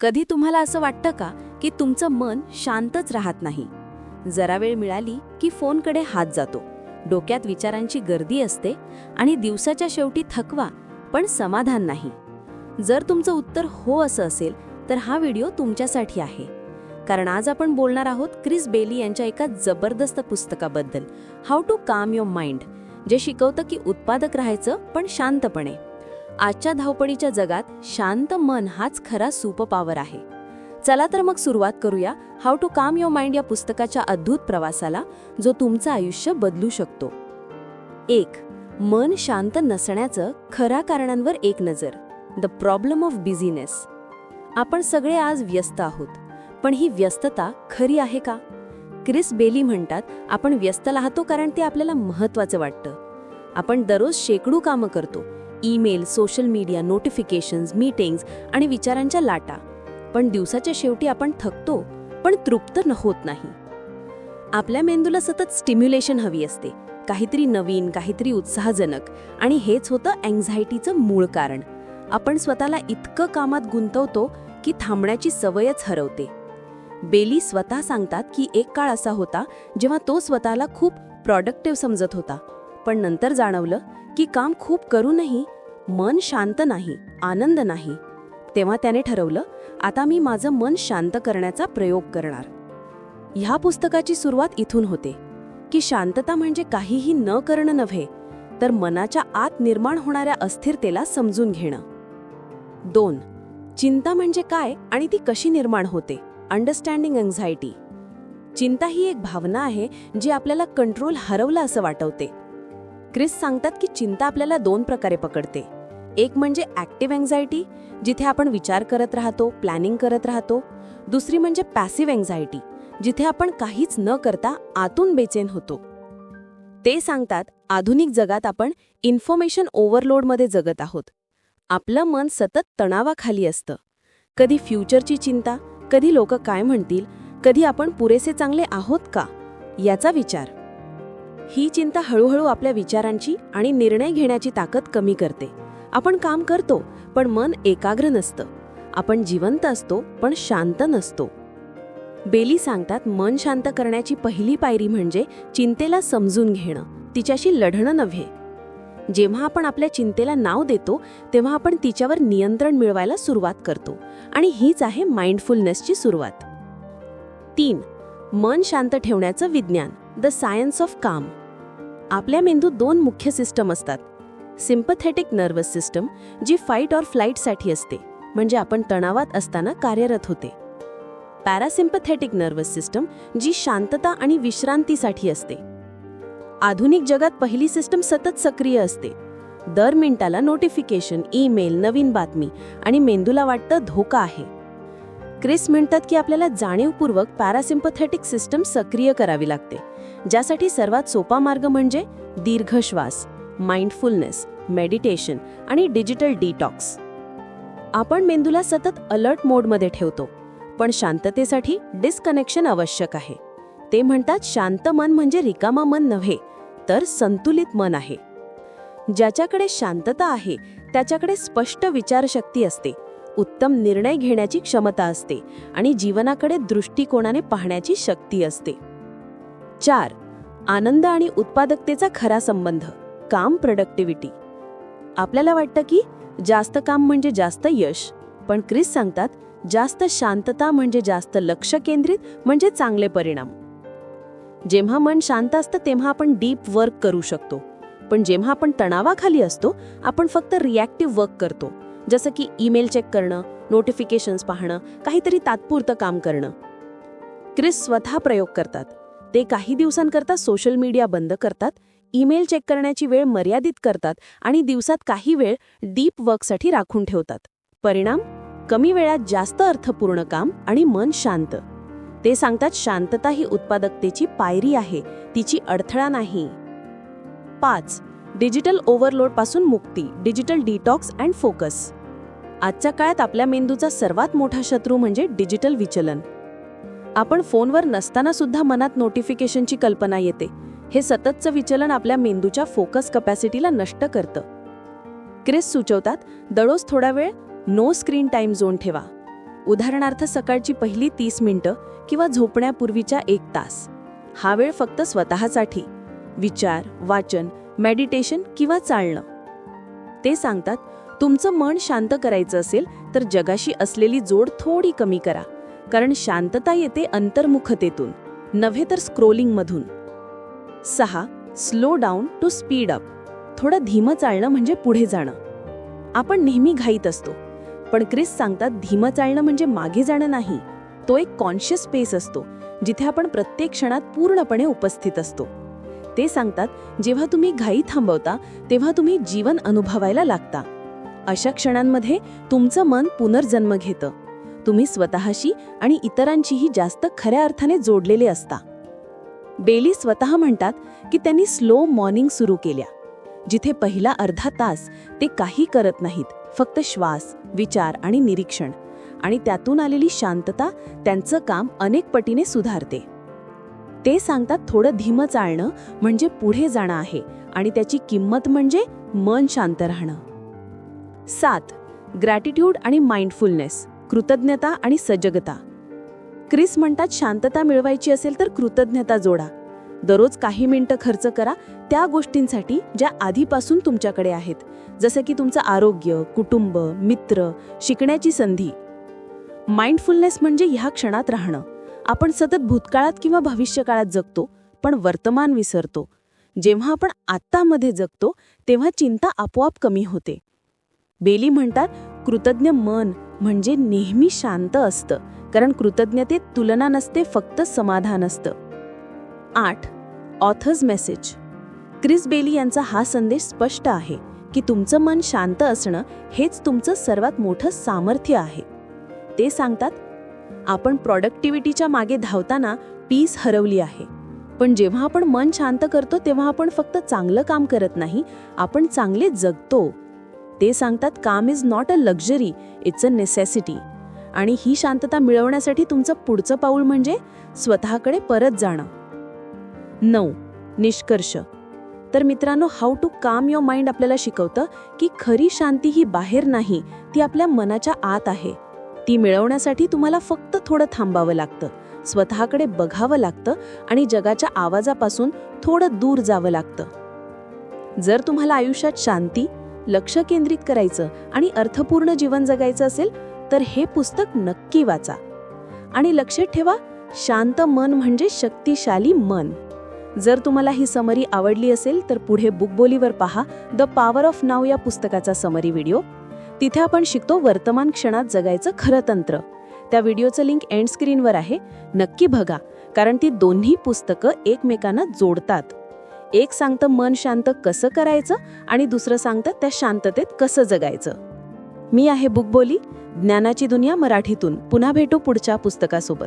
कधी तुम्हाला असं वाटतं का की तुमचं मन शांतच राहत नाही? जरा वेळ मिळाली की फोनकडे हात जातो. डोक्यात विचारांची गर्दी असते आणि दिवसाच्या शेवटी थकवा पण समाधान नाही. जर तुमचं उत्तर हो असं असेल तर हा व्हिडिओ तुमच्यासाठी आहे. कारण आज आपण बोलणार आहोत क्रिस बेली यांच्या एका जबरदस्त पुस्तकाबद्दल how to calm your mind जे शिकवतं की उत्पादक राहायचं पण शांतपणे. आजच्या धावपळीच्या जगात शांत मन हाच खरा सुपरपॉवर आहे. चला तर मग सुरुवात करूया how to calm your mind या पुस्तकाच्या अद्भुत प्रवासाला जो तुमचं आयुष्य बदलू शकतो. एक मन शांत नसण्याचं खऱ्या कारणांवर एक नजर द प्रॉब्लेम ऑफ बिझीनेस आपण सगळे आज व्यस्त आहोत पण ही व्यस्तता खरी आहे का? क्रिस बेली म्हणतात आपण व्यस्त राहतो कारण ते आपल्याला महत्त्वाचं वाटतं. आपण दररोज शेकडो कामं करतो email social media notifications meetings आणि विचारांच्या लाटा. पण दिवसाच्या शेवटी आपण थकतो पण तृप्त न होत नाही. आपल्या मेंदूला सतत स्टिम्युलेशन हवी असते. काहीतरी नवीन काहीतरी उत्साहजनक आणि हेच होतं अँझायटीचं मूळ कारण. आपण स्वतःला इतकं कामात गुंतवतो की थांबण्याची सवयच हरवते. बेली स्वतः सांगतात की एक काळ असा होता जेव्हा तो स्वतःला खूप प्रॉडक्टिव्ह समजत होता. पण नंतर जाणवलं की काम खूप करूनही मन शांत नाही आनंद नाही. तेव्हा त्याने ठरवलं आता मी माझं मन शांत करण्याचा प्रयोग करणार. ह्या पुस्तकाची सुरुवात इथून होते की शांतता म्हणजे काहीही न करणं नव्हे तर मनाच्या आत निर्माण होणाऱ्या अस्थिरतेला समजून घेणं. दोन चिंता म्हणजे काय आणि ती कशी निर्माण होते? अंडरस्टँडिंग अँझायटी चिंता ही एक भावना आहे जी आपल्याला कंट्रोल हरवला असं वाटवते. क्रिस सांगतात की चिंता आपल्याला दोन प्रकारे पकडते. एक म्हणजे ॲक्टिव्ह अँझायटी जिथे आपण विचार करत राहतो प्लॅनिंग करत राहतो. दुसरी म्हणजे पॅसिव्ह अँझायटी जिथे आपण काहीच न करता आतून बेचैन होतो. ते सांगतात आधुनिक जगात आपण इन्फॉर्मेशन ओव्हरलोडमध्ये जगत आहोत. आपलं मन सतत तणावाखाली असतं. कधी फ्युचरची चिंता कधी लोक काय म्हणतील कधी आपण पुरेसे चांगले आहोत का? याचा विचार. ही चिंता हळूहळू आपल्या विचारांची आणि निर्णय घेण्याची ताकद कमी करते. आपण काम करतो पण मन एकाग्र नसतं. आपण जिवंत असतो पण शांत नसतो. बेली सांगतात मन शांत करण्याची पहिली पायरी म्हणजे चिंतेला समजून घेणं तिच्याशी लढणं नव्हे. जेव्हा आपण आपल्या चिंतेला नाव देतो तेव्हा आपण तिच्यावर नियंत्रण मिळवायला सुरुवात करतो. आणि हीच आहे माइंडफुलनेसची सुरुवात. तीन मन शांत ठेवण्याचं विज्ञान. द सायन्स ऑफ काम. आपल्या मेंदूत दोन मुख्य सिस्टम असतात. सिम्पथेटिक नर्वस सिस्टम जी फाईट ऑर फ्लाईटसाठी असते म्हणजे आपण तणावात असताना कार्यरत होते. पॅरासिम्पथेटिक नर्वस सिस्टम जी शांतता आणि विश्रांतीसाठी असते. आधुनिक जगात पहिली सिस्टम सतत सक्रिय असते. दर मिनिटाला नोटिफिकेशन ईमेल नवीन बातमी आणि मेंदूला वाटतं धोका आहे. क्रिस म्हणतात की आपल्याला जाणीवपूर्वक पॅरासिम्पथेटिक सिस्टम सक्रिय करावी लागते. ज्यासाठी सर्वात सोपा मार्ग म्हणजे दीर्घ श्वास माइंडफुलनेस मेडिटेशन आणि डिजिटल डिटॉक्स आपण मेंदूला सतत अलर्ट मोडमध्ये ठेवतो पण शांततेसाठी डिस्कनेक्शन आवश्यक आहे. ते म्हणतात शांत मन म्हणजे रिकामा मन नव्हे तर संतुलित मन आहे. ज्याच्याकडे शांतता आहे त्याच्याकडे स्पष्ट विचारशक्ती असते उत्तम निर्णय घेण्याची क्षमता असते आणि जीवनाकडे दृष्टिकोनाने पाहण्याची शक्ती असते. चार आनंद आणि उत्पादकतेचा खरा संबंध काम प्रोडक्टिव्हिटी आपल्याला वाटतं की जास्त काम म्हणजे जास्त यश पण क्रिस सांगतात जास्त शांतता म्हणजे जास्त लक्ष केंद्रित म्हणजे चांगले परिणाम. जेव्हा मन शांत असतं तेव्हा आपण डीप वर्क करू शकतो. पण जेव्हा आपण तणावाखाली असतो आपण फक्त रिॲक्टिव्ह वर्क करतो. जसं की ईमेल चेक करणं नोटिफिकेशन्स पाहणं काहीतरी तात्पुरतं काम करणं. क्रिस स्वतः प्रयोग करतात. ते काही दिवसांकरता सोशल मीडिया बंद करतात ईमेल चेक करण्याची वेळ मर्यादित करतात आणि दिवसात काही वेळ डीप वर्कसाठी राखून ठेवतात. परिणाम? कमी वेळात जास्त अर्थपूर्ण काम आणि मन शांत. ते सांगतात शांतता ही उत्पादकतेची पायरी आहे तिची अडथळा नाही. पाच डिजिटल ओव्हरलोडपासून मुक्ती डिजिटल डिटॉक्स अँड फोकस आजच्या काळात आपल्या मेंदूचा सर्वात मोठा शत्रू म्हणजे डिजिटल विचलन. आपण फोनवर नसताना सुद्धा मनात नोटिफिकेशनची कल्पना येते. हे सततचं विचलन आपल्या मेंदूच्या फोकस कपॅसिटीला नष्ट करतं. क्रिस सुचवतात दररोज थोडा वेळ नो स्क्रीन टाईम झोन ठेवा. उदाहरणार्थ सकाळची पहिली तीस मिनिटं किंवा झोपण्यापूर्वीच्या एक तास. हा वेळ फक्त स्वतःसाठी. विचार वाचन मेडिटेशन किंवा चालणं. ते सांगतात तुमचं मन शांत करायचं असेल तर जगाशी असलेली जोड थोडी कमी करा. कारण शांतता येते अंतर्मुखतेतून नव्हे तर स्क्रोलिंगमधून. सहा slow down to speed up. थोडं धीमं चालणं म्हणजे पुढे जाणं. आपण नेहमी घाईत असतो पण क्रिस सांगतात धीमं चालणं म्हणजे मागे जाणं नाही. तो एक कॉन्शियस स्पेस असतो जिथे आपण प्रत्येक क्षणात पूर्णपणे उपस्थित असतो. ते सांगतात जेव्हा तुम्ही घाई थांबवता तेव्हा तुम्ही जीवन अनुभवायला लागता. अशा क्षणांमध्ये तुमचं मन पुनर्जन्म घेतं. तुम्ही स्वतःशी आणि इतरांशीही जास्त खऱ्या अर्थाने जोडलेले असता. बेली स्वतः म्हणतात की त्यांनी स्लो मॉर्निंग सुरू केल्या. जिथे पहिला अर्धा तास ते काही करत नाहीत फक्त श्वास विचार आणि निरीक्षण. आणि त्यातून आलेली शांतता त्यांचं काम अनेक पटीने सुधारते. ते सांगतात थोडं धीमं चालणं म्हणजे पुढे जाणं आहे आणि त्याची किंमत म्हणजे मन शांत राहणं. सात ग्रॅटिट्यूड आणि माइंडफुलनेस कृतज्ञता आणि सजगता. क्रिस म्हणतात शांतता मिळवायची असेल तर कृतज्ञता जोडा. दररोज काही मिनिटं खर्च करा त्या गोष्टींसाठी ज्या आधीपासून तुमच्याकडे आहेत. जसं की तुमचं आरोग्य कुटुंब मित्र शिकण्याची संधी. माइंडफुलनेस म्हणजे ह्या क्षणात राहणं. आपण सतत भूतकाळात किंवा भविष्यकाळात जगतो पण वर्तमान विसरतो. जेव्हा आपण आत्तामध्ये जगतो तेव्हा चिंता आपोआप कमी होते. बेली म्हणतात कृतज्ञ मन म्हणजे नेहमी शांत असतं कारण कृतज्ञतेत तुलना नसते फक्त समाधान असतं. आठ. ऑथर्स मेसेज क्रिस बेली यांचा हा संदेश स्पष्ट आहे की तुमचं मन शांत असणं हेच तुमचं सर्वात मोठं सामर्थ्य आहे. ते सांगतात आपण प्रॉडक्टिव्हिटीच्या मागे धावताना पीस हरवली आहे. पण जेव्हा आपण मन शांत करतो तेव्हा आपण फक्त चांगलं काम करत नाही आपण चांगले जगतो. ते सांगतात calm is not a luxury it's a necessity आणि ही शांतता मिळवण्यासाठी तुमचं पुढचं पाऊल म्हणजे स्वतःकडे परत जाणं. नऊ निष्कर्ष. तर मित्रांनो how to calm your mind आपल्याला शिकवतं की खरी शांती ही बाहेर नाही ती आपल्या मनाच्या आत आहे. ती मिळवण्यासाठी तुम्हाला फक्त थोडं थांबावं लागतं स्वतःकडे बघावं लागतं आणि जगाच्या आवाजापासून थोडं दूर जावं लागतं. जर तुम्हाला आयुष्यात शांती लक्ष केंद्रित करायचं आणि अर्थपूर्ण जीवन जगायचं असेल तर हे पुस्तक नक्की वाचा. आणि लक्षात ठेवा शांत मन म्हणजे शक्तिशाली मन. जर तुम्हाला ही समरी आवडली असेल तर पुढे बुकबोलीवर पहा द पॉवर ऑफ नाव या पुस्तकाचा समरी व्हिडिओ. तिथे आपण शिकतो वर्तमान क्षणात जगायचं खरं तंत्र. त्या व्हिडिओचं लिंक एंड स्क्रीनवर आहे. नक्की बघा कारण ती दोन्ही पुस्तकं एकमेकांना जोडतात. एक सांगतं मन शांत कसं करायचं आणि दुसरं सांगतं त्या शांततेत कसं जगायचं. मी आहे बुकबोली ज्ञानाची दुनिया मराठीतून. पुन्हा भेटू पुढच्या पुस्तकासोबत.